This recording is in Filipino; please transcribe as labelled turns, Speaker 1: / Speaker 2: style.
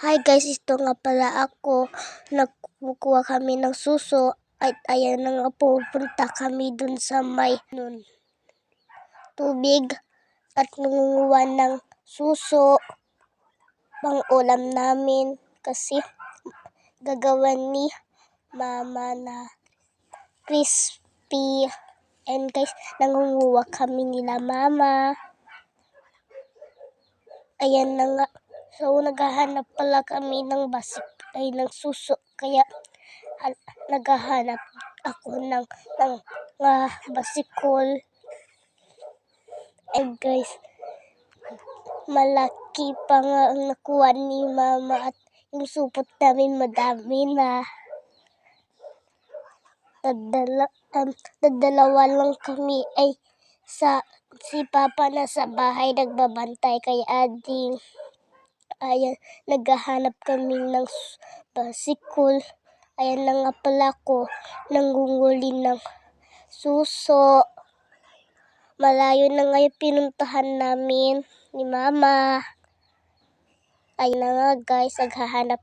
Speaker 1: Hi guys, ito nga pala ako. Nagkukuha kami ng suso. At ayan na nga pupunta kami dun sa may nun, tubig. At nangunguha ng suso. Pang ulam namin. Kasi gagawa ni mama na crispy. And guys, nangunguha kami nila mama. Ayan na nga. So, naghahanap pala kami ng basik ay ng suso. Kaya, han- naghahanap ako ng, ng nga basikol. And guys, malaki pa nga ang nakuha ni mama at yung supot namin madami na. Dadala, um, dadalawa lang kami ay sa si Papa na sa bahay nagbabantay kay Ading. Ayan, naghahanap kami ng basikol. Ayan na nga pala ko, nangunguli ng suso. Malayo na nga yung pinuntahan namin ni Mama. Ayun na nga guys, naghahanap